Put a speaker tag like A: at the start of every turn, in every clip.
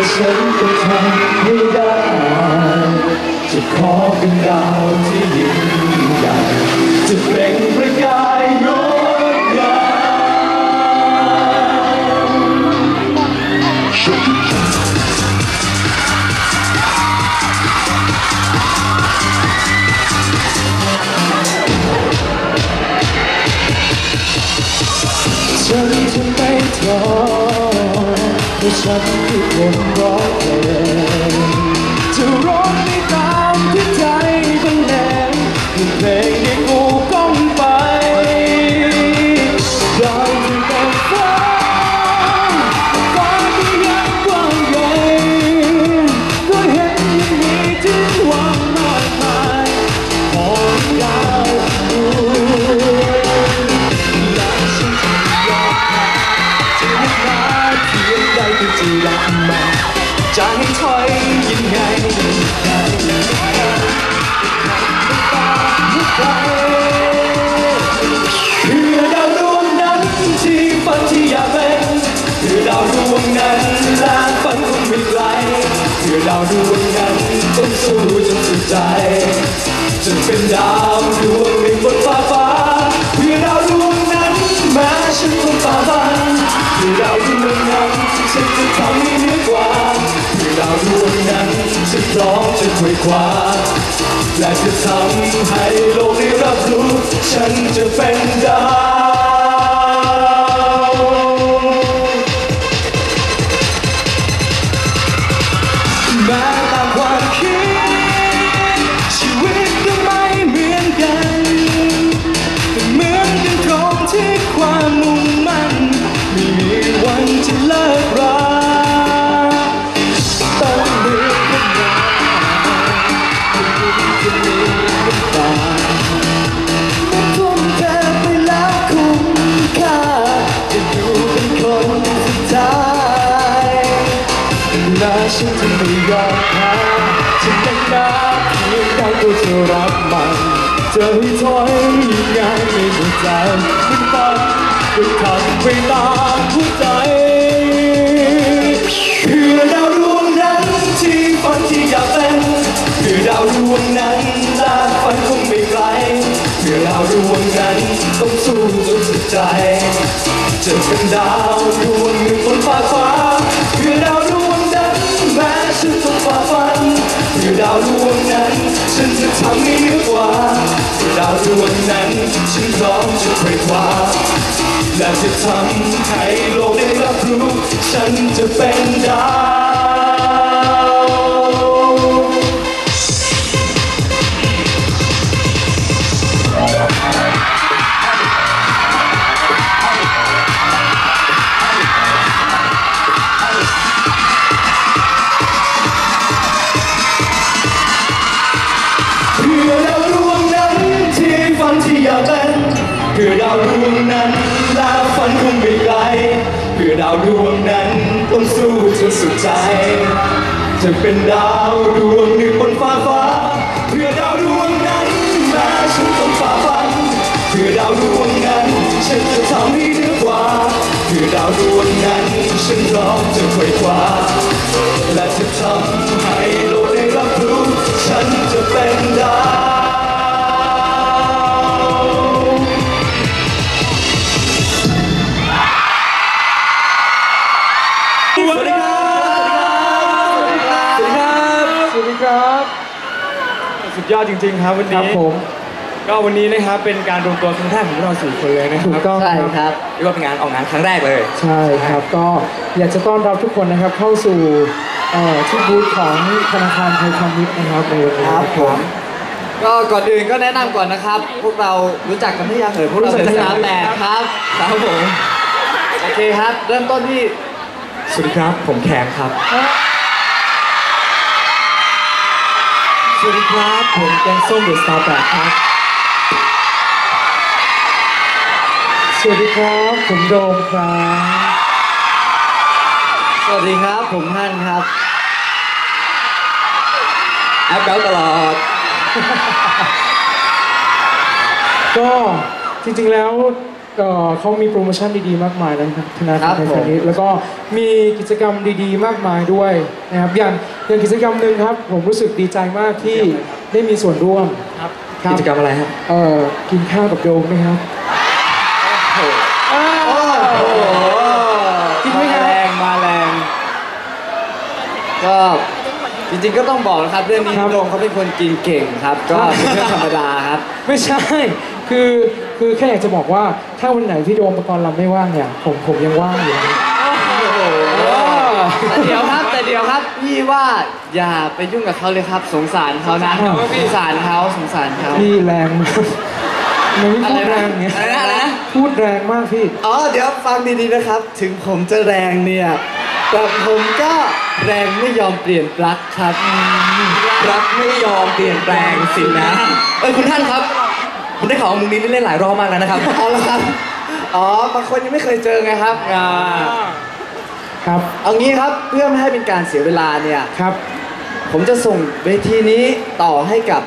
A: และฉันก็ทำไม่ได้จะขอเป็นดาวที่ยิ่ง ให้ฉันเพราะฉันคือคนร้องเพลงจะร้องได้ตามที่ใจบันเลงคือเพลงที่กูก้องไปได้ที่แต่ฟ้าฟ้าที่ยังกว้างใหญ่ก็เห็นยังมีที่หวังมากมายมองดาว จะให้ถอยยังไงใครใครเพื่อดาวดวงนั้นที่ฝันที่อยากเป็นเพื่อดาวดวงนั้นและฝันคงไม่ไกลเพื่อดาวดวงนั้นต้องสู้จนสุดใจจะเป็นดาวดวงหนึ่งบนฟ้าฟ้าเพื่อดาวดวงนั้นแม้ฉันคงฝ่าฟันเพื่อดาวดวงนั้นฉันจะทำให้าเพื่อดาวดวงนั้นฉันพร้อมจะคุยคว้าและจะทำให้โลกได้รับรู้ ฉันจะเป็นดาวแม้ตามความคิด ชีวิตก็ไม่เหมือนกันแต่เหมือนกันตรงที่ความมุ่ง ยอมแพ้ฉันเป็นนักเพียงใดก็จะรับมันจะให้ถอยยังไงไม่หัวใจมันฝันก็ทำไปตามหัวใจเพื่อดาวดวงนั้นที่ฝันที่อยากเป็นเพื่อดาวดวงนั้นละฝันคงไม่ไกลเพื่อดาวดวงนั้นต้องสู้จนสุดใจจะเป็นดาวดวงหนึ่งบนฟ้าฟ้าเพื่อดาว ดาวดวงนั้น ฉันจะทำให้เหนือกว่าดาวดวงนั้น ฉันพร้อมจะไขว่คว้าและจะทำให้โลกได้รับรู้ ฉันจะเป็นดาวาวดวงนั้นละฝันคงไม่ไกลเพื่อดาวดวงนั้นต้องสู้จนสุดใจ จะเป็นดาวดวงหนึ่งบนฟ้าฟ้าเพื่อดาวดวงนั้นแม้ฉันต้องฝ่าฟันเพื่อดาวดวงนั้นฉันจะทำให้เหนือกว่าเพื่อดาวดวงนั้นฉันพร้อมจะไขว่คว้าและจะทำ ยอดจริง ๆ ครับวัน
B: ครับ
A: นี้
B: ผม
A: ก็วันนี้นะครับเป็นการรวมตัวครั้งแรกของพวกเราสี่คนเลยนะค
B: ถู
A: รั
B: ก
A: บ
B: ต้อง
C: ใช่
B: ครับ
C: ครับ
A: เรียกว่าเป็นงานออกงานครั้งแรกเลย
B: ใช่ครับก็อยากจะต้อนรับทุกคนนะครับเข้าสู่เอ่อที่บูธของธนาคารไทยพาณิชย์นะครับในวันนี้
C: ครับ
B: นะ
C: ผม ก็ก่อนอื่นก็แนะนำก่อนนะครับ พวกเรารู้จักกันหรือยังเอ่ยพวกเราเป็นสามแปดครับครับผมโอเคครับ เริ่มต้นที่
A: สวัสดีครับ ผมแคมครับ
B: สวัสดีครับผมแกงส้มเดอะสตาร์แปดครับ สวัสดีครับผมโดมครับ
C: สวัสดีครับผมฮั่นครับแอปเปิลตลอด
B: ก็จริงๆแล้ว เอ่อเขามีโปรโมชั่นดีๆ มากมายนะครับธนา
C: ครั
B: คาร
C: บ
B: ไทย
C: ผม
B: พาณิชย์แล้วก็มีกิจกรรมดีๆ มากมายด้วยนะครับอย่างอย่างกิจกรรมหนึ่งครับ ผมรู้สึกดีใจมากที่ได้มีส่วนร่วมครับ
A: กิจกรรมอะไรฮะ
B: เอ่อกินข้าวกับโดมนะครับอ่า
C: โอ้โห
B: จริงไหมครับ
C: มาแรงมาแรงก็จริงๆก็ต้องบอกนะครับเรื่องนี้
B: ครับ
C: โดมเขาเป็นคนกินเก่งครับ ก็เป็นเรื่องธรรมดาครับ
B: ไม่ใช่ คือคือแค่อยากจะบอกว่าถ้าวันไหนพี่โดมประกรณ์ลำไม่ว่างเนี่ยผมผมยังว่างอยู่นะ
C: แต่เดี๋ยวครับแต่เดี๋ยวครับพี่ว่าอย่าไปยุ่งกับเขาเลยครับ สงสารเขานะ
B: อ้าว
C: สงสารเขาสงสารเขา
B: พี่แรงมากมันไม่พูดแรงอย่างเงี้ย
C: อะไรนะอะไรนะ
B: พูดแรงมากพี่
C: อ๋อเดี๋ยวฟังดีๆนะครับ ถึงผมจะแรงเนี่ยแต่ผมก็แรงไม่ยอมเปลี่ยนปลั๊กครับ
A: รักไม่ยอมเปลี่ยนแปลงสินะเออคุณท่านครับ ผมได้ข่าวว่ามุมนี้เล่นหลายรอบมากแล้วนะครับ
C: เอาละครับ อ๋อบางคนยังไม่เคยเจอไงครับอ่า
B: ครับ
C: เอางี้ครับเพื่อไม่ให้เป็นการเสียเวลาเนี่ย
B: ครับ
C: ผมจะส่งเวทีนี้ต่อให้กับ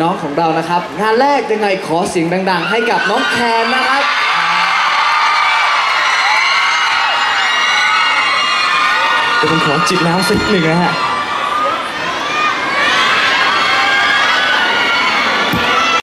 C: น้องของเรานะครับ งานแรกยังไงขอเสียงดัง ๆ ให้กับน้องแคนนะครับ
A: เดี๋ยวผมขอจิบน้ำสักหนึ่งนะฮะ